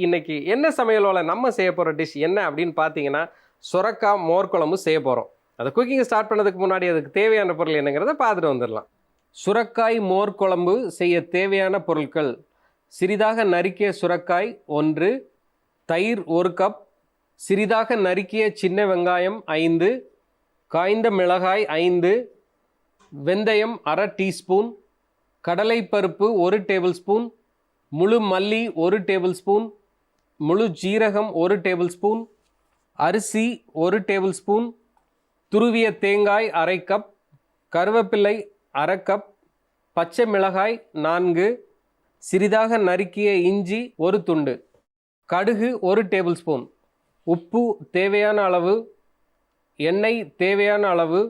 இன்னைக்கு என்ன சமையலோட நம்ம செய்ய போகிற டிஷ் என்ன அப்படின்னு பார்த்தீங்கன்னா சுரக்காய் மோர் குழம்பு செய்ய போகிறோம் அதை குக்கிங் ஸ்டார்ட் பண்ணதுக்கு முன்னாடி அதுக்கு தேவையான பொருள் என்னங்கிறத பார்த்துட்டு வந்துடலாம். சுரக்காய் மோர் குழம்பு செய்ய தேவையான பொருட்கள் சிறிதாக நறுக்கிய சுரக்காய் ஒன்று தயிர் ஒரு கப் சிறிதாக நறுக்கிய சின்ன வெங்காயம் ஐந்து காய்ந்த மிளகாய் ஐந்து வெந்தயம் அரை டீஸ்பூன் கடலைப்பருப்பு ஒரு டேபிள் ஸ்பூன் முழு மல்லி ஒரு டேபிள் ஸ்பூன் முழு ஜீரகம் ஒரு டேபிள் ஸ்பூன் அரிசி ஒரு டேபிள் ஸ்பூன் துருவிய தேங்காய் அரை கப் கருவேப்பிள்ளை அரை கப் பச்சை மிளகாய் நான்கு சிறிதாக நறுக்கிய இஞ்சி ஒரு துண்டு கடுகு ஒரு டேபிள் ஸ்பூன் உப்பு தேவையான அளவு எண்ணெய் தேவையான அளவு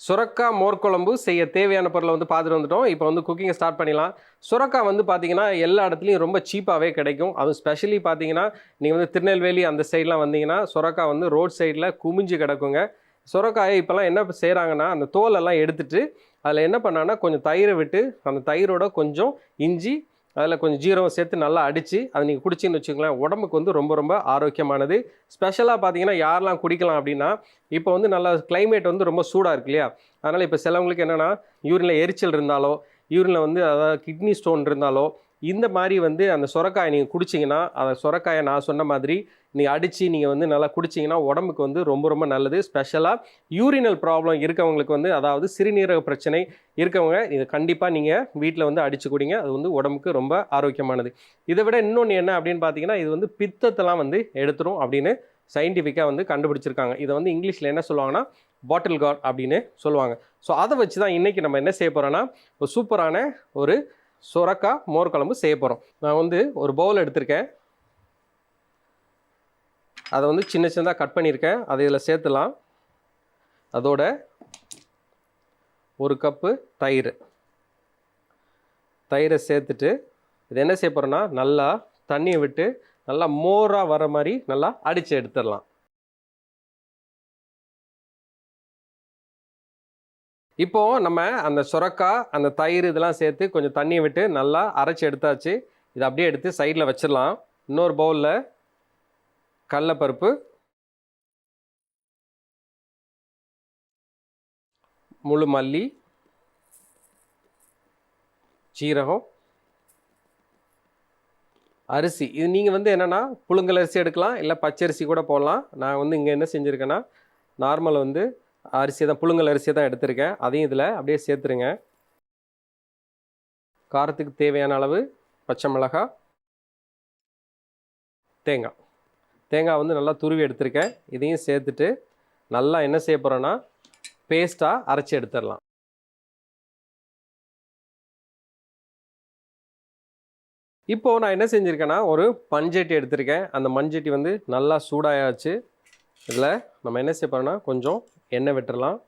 சுரக்கா மோர்க்குழம்பு செய்ய தேவையான பொருளை வந்து பார்த்துட்டு வந்துட்டோம். இப்போ வந்து குக்கிங்கை ஸ்டார்ட் பண்ணிடலாம். சுரக்கா வந்து பார்த்தீங்கன்னா எல்லா இடத்துலையும் ரொம்ப சீப்பாகவே கிடைக்கும். அதுவும் ஸ்பெஷலி பார்த்தீங்கன்னா நீங்கள் வந்து திருநெல்வேலி அந்த சைட்லாம் வந்தீங்கன்னா சுரக்கா வந்து ரோட் சைடில் குமிஞ்சு கிடக்குங்க. சுரக்காயை இப்போல்லாம் என்ன செய்கிறாங்கன்னா அந்த தோலெல்லாம் எடுத்துட்டு அதில் என்ன பண்ணான்னா கொஞ்சம் தயிரை விட்டு அந்த தயிரோட கொஞ்சம் இஞ்சி அதில் கொஞ்சம் ஜீரகம் சேர்த்து நல்லா அடித்து அதை நீங்கள் குடிச்சின்னு வச்சுக்கோங்களேன் உடம்புக்கு வந்து ரொம்ப ரொம்ப ஆரோக்கியமானது. ஸ்பெஷலாக பார்த்தீங்கன்னா யாரெல்லாம் குடிக்கலாம் அப்படின்னா இப்போ வந்து நல்லா கிளைமேட் வந்து ரொம்ப சூடாக இருக்கு இல்லையா? அதனால் இப்போ சிலவங்களுக்கு என்னென்னா யூரினில் எரிச்சல் இருந்தாலோ யூரினில் வந்து அதாவது கிட்னி ஸ்டோன் இருந்தாலோ இந்த மாதிரி வந்து அந்த சுரக்காயை நீங்கள் குடிச்சிங்கன்னா அந்த சுரக்காயை நான் சொன்ன மாதிரி நீங்கள் அடித்து நீங்கள் வந்து நல்லா குடிச்சிங்கன்னா உடம்புக்கு வந்து ரொம்ப ரொம்ப நல்லது. ஸ்பெஷலாக யூரினல் ப்ராப்ளம் இருக்கவங்களுக்கு வந்து அதாவது சிறுநீரக பிரச்சனை இருக்கவங்க இதை கண்டிப்பாக நீங்கள் வீட்டில் வந்து அடித்து குடிங்க. அது வந்து உடம்புக்கு ரொம்ப ஆரோக்கியமானது. இதை விட இன்னொன்று என்ன அப்படின்னு பார்த்தீங்கன்னா இது வந்து பித்தத்தெல்லாம் வந்து எடுத்துரும் அப்படின்னு சயின்டிஃபிக்காக வந்து கண்டுபிடிச்சிருக்காங்க. இதை வந்து இங்கிலீஷில் என்ன சொல்லுவாங்கன்னா பாட்டில் கார்ட் அப்படின்னு சொல்லுவாங்க. ஸோ அதை வச்சு தான் இன்றைக்கி நம்ம என்ன செய்ய போகிறோன்னா ஒரு சூப்பரான ஒரு சுரக்கா மோர் குழம்பு செய்ய போகிறோம் நான் வந்து ஒரு பவுல் எடுத்திருக்கேன். அதை வந்து சின்ன சின்னதாக கட் பண்ணியிருக்கேன். அதை இதில் சேர்த்துலாம். அதோட ஒரு கப்பு தயிர். தயிரை சேர்த்துட்டு இது என்ன செய்ய போகிறோன்னா நல்லா தண்ணியை விட்டு நல்லா மோராக வர மாதிரி நல்லா அடித்து எடுத்துடலாம். இப்போது நம்ம அந்த சுரக்காய் அந்த தயிர் இதெல்லாம் சேர்த்து கொஞ்சம் தண்ணியை விட்டு நல்லா அரைச்சி எடுத்தாச்சு. இதை அப்படியே எடுத்து சைடில் வச்சிடலாம். இன்னொரு பவுலில் கடலப்பருப்பு. முழு மல்லி. சீரகம். அரிசி. இது நீங்கள் வந்து என்னென்னா புழுங்கல் அரிசி எடுக்கலாம் இல்லை பச்சரிசி கூட போடலாம். நான் வந்து இங்கே என்ன செஞ்சுருக்கேன்னா நார்மல் வந்து அரிசி தான் புழுங்கல் அரிசியை தான் எடுத்திருக்கேன். அதையும் இதில் அப்படியே சேர்த்துருங்க. காரத்துக்கு தேவையான அளவு பச்சை மிளகாய் தேங்காய். தேங்காய் வந்து நல்லா துருவி எடுத்திருக்கேன். இதையும் சேர்த்துட்டு நல்லா என்ன செய்ய போகிறோன்னா பேஸ்ட்டாக அரைச்சி எடுத்துடலாம். இப்போது நான் என்ன செஞ்சுருக்கேன்னா ஒரு மஞ்சட்டி எடுத்திருக்கேன். அந்த மண்சட்டி வந்து நல்லா சூடாயாச்சு. இதில் நம்ம என்ன செய்ய போகிறோன்னா கொஞ்சம் எண்ணெய் விட்டுறலாம்.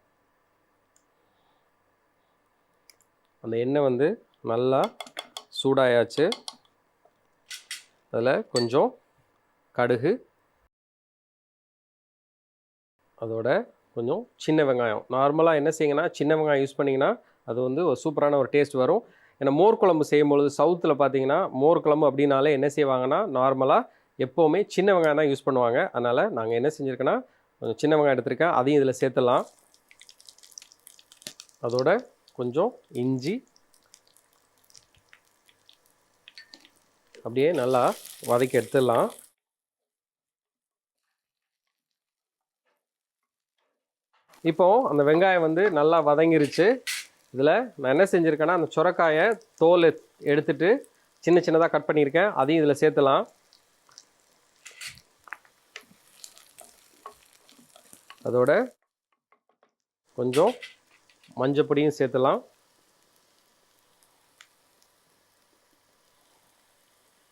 அந்த எண்ணெய் வந்து நல்லா சூடாயாச்சு. அதில் கொஞ்சம் கடுகு. அதோட கொஞ்சம் சின்ன வெங்காயம். நார்மலாக என்ன செய்யுங்கன்னா சின்ன வெங்காயம் யூஸ் பண்ணிங்கன்னா அது வந்து ஒரு சூப்பரான ஒரு டேஸ்ட் வரும். ஏன்னா மோர் குழம்பு செய்யும்பொழுது சவுத்தில் பார்த்தீங்கன்னா மோர் குழம்பு அப்படின்னாலே என்ன செய்வாங்கன்னா நார்மலாக எப்போவுமே சின்ன வெங்காயம் தான் யூஸ் பண்ணுவாங்க. அதனால் நாங்கள் என்ன செஞ்சுருக்கோன்னா கொஞ்சம் சின்ன வெங்காயம் எடுத்திருக்கேன். அதையும் இதில் சேர்த்துடலாம். அதோட கொஞ்சம் இஞ்சி. அப்படியே நல்லா வதக்கி எடுத்துடலாம். இப்போது அந்த வெங்காயம் வந்து நல்லா வதங்கிருச்சு. இதில் நான் என்ன செஞ்சுருக்கேன்னா அந்த சுரக்காயை தோல் எடுத்துட்டு சின்ன சின்னதாக கட் பண்ணியிருக்கேன். அதையும் இதில் சேர்த்துலாம் அதோட கொஞ்சம் மஞ்சப்பொடியும் சேர்த்துலாம்.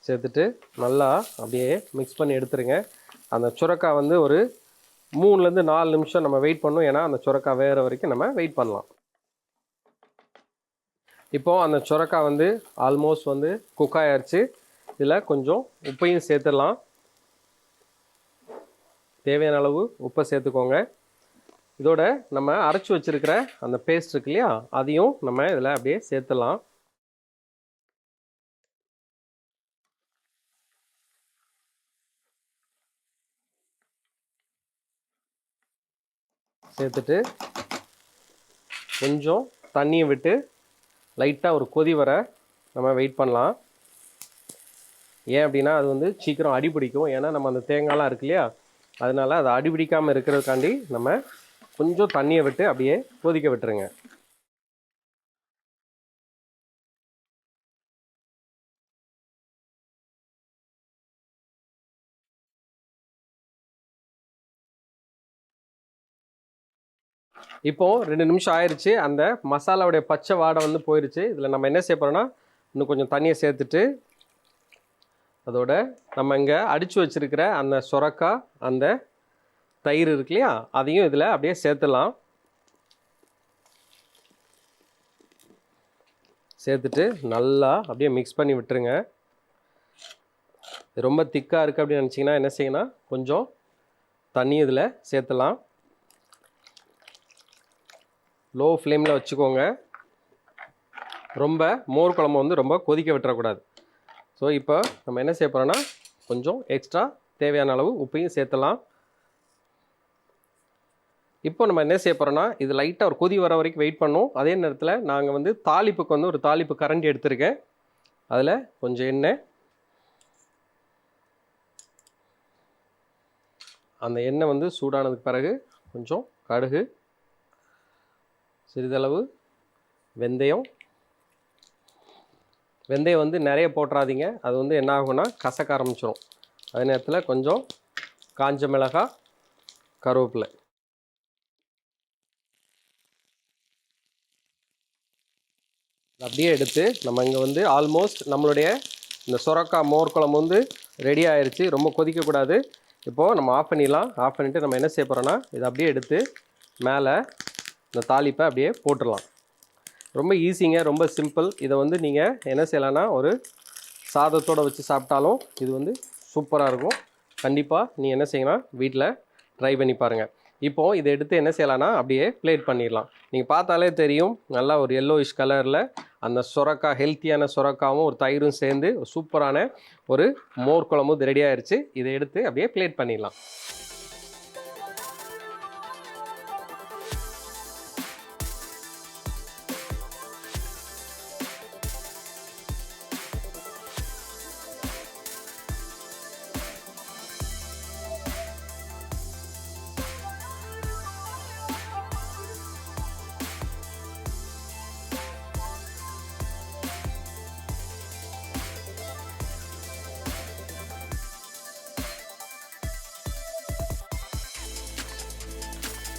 சேர்த்துட்டு நல்லா அப்படியே மிக்ஸ் பண்ணி எடுத்துருங்க. அந்த சுரக்கா வந்து ஒரு மூணுலேருந்து நாலு நிமிஷம் நம்ம வெயிட் பண்ணணும் ஏன்னா அந்த சுரக்கா வேறு வரைக்கும் நம்ம வெயிட் பண்ணலாம். இப்போது அந்த சுரக்கா வந்து ஆல்மோஸ்ட் வந்து குக் ஆயிடுச்சு இதில் கொஞ்சம் உப்பையும் சேர்த்துடலாம். தேவையான அளவு உப்பை சேர்த்துக்கோங்க. இதோட நம்ம அரைச்சி வச்சுருக்கிற அந்த பேஸ்ட் இருக்கு இல்லையா? அதையும் நம்ம இதில் அப்படியே சேர்த்துடலாம். சேர்த்துட்டு கொஞ்சம் தண்ணியை விட்டு லைட்டாக ஒரு கொதி வர நம்ம வெயிட் பண்ணலாம். ஏன் அப்படின்னா அது வந்து சீக்கிரம் அடிபிடிக்கும். ஏன்னா நம்ம அந்த தேங்காய்லாம் இருக்கு இல்லையா? அதனால அதை அடிபிடிக்காமல் இருக்கிறதுக்காண்டி நம்ம கொஞ்சம் தண்ணியை விட்டு அப்படியே கொதிக்க விட்டுருங்க. இப்போ ரெண்டு நிமிஷம் ஆயிடுச்சு அந்த மசாலாவுடைய பச்சை வாடை வந்து போயிருச்சு. இதில் நம்ம என்ன செய்ய போறோம்னா இன்னும் கொஞ்சம் தண்ணியை சேர்த்துட்டு அதோட நம்ம இங்கே அடித்து வச்சிருக்கிற அந்த சுரக்காய் அந்த தயிர் இருக்கு இல்லையா? அதையும் இதில் அப்படியே சேர்த்துலாம் சேர்த்துட்டு நல்லா அப்படியே மிக்ஸ் பண்ணி விட்டுருங்க. ரொம்ப திக்காக இருக்குது அப்படின்னு நினச்சிங்கன்னா என்ன செய்யணும் கொஞ்சம் தண்ணி இதில் சேர்த்துலாம் லோ ஃப்ளேமில் வச்சுக்கோங்க. ரொம்ப மோர் குழம்பு வந்து ரொம்ப கொதிக்க விட்டுறக்கூடாது. ஸோ இப்போ நம்ம என்ன செய்ய போகிறோன்னா கொஞ்சம் எக்ஸ்ட்ரா தேவையான அளவு உப்பையும் சேர்த்தலாம். இப்போ நம்ம என்ன செய்ய போகிறோன்னா இது லைட்டாக ஒரு கொதி வர வரைக்கும் வெயிட் பண்ணோம். அதே நேரத்தில் நாங்கள் வந்து தாளிப்புக்கு வந்து ஒரு தாளிப்பு கரண்டி எடுத்திருக்கேன். அதில் கொஞ்சம் எண்ணெய். அந்த எண்ணெய் வந்து சூடானதுக்கு பிறகு கொஞ்சம் கடுகு சிறிதளவு வெந்தயம் வெந்தயம் வந்து நிறைய போட்டுறாதீங்க. அது வந்து என்ன ஆகும்னா கசக்க ஆரம்பிச்சிடும் அதே நேரத்தில் கொஞ்சம் காஞ்ச மிளகாய் கருவேப்பிலை. அப்படியே எடுத்து நம்ம இங்கே வந்து ஆல்மோஸ்ட் நம்மளுடைய இந்த சுரக்காய் மோர் குழம்பு வந்து ரெடி ஆயிடுச்சு ரொம்ப கொதிக்கக்கூடாது இப்போது நம்ம ஆஃப் பண்ணிடலாம். ஆஃப் பண்ணிவிட்டு நம்ம என்ன செய்ய போகிறோன்னா இதை அப்படியே எடுத்து மேலே இந்த தாளிப்பை அப்படியே போட்டுடலாம். ரொம்ப ஈஸிங்க ரொம்ப சிம்பிள் இதை வந்து நீங்கள் என்ன செய்யலாம்னா ஒரு சாதத்தோடு வச்சு சாப்பிட்டாலும் இது வந்து சூப்பராக இருக்கும். கண்டிப்பாக நீ என்ன செய்யலாம் வீட்டில் ட்ரை பண்ணி பாருங்கள் இப்போது இதை எடுத்து என்ன செய்யலான்னா அப்படியே பிளேட் பண்ணிடலாம். நீங்கள் பார்த்தாலே தெரியும் நல்லா ஒரு எல்லோயிஷ் கலரில் அந்த சுரக்கா ஹெல்த்தியான சுரக்காவும் ஒரு தயிரும் சேர்ந்து சூப்பரான ஒரு மோர் குழம்பு ரெடி ஆயிடுச்சு இதை எடுத்து அப்படியே பிளேட் பண்ணிடலாம்.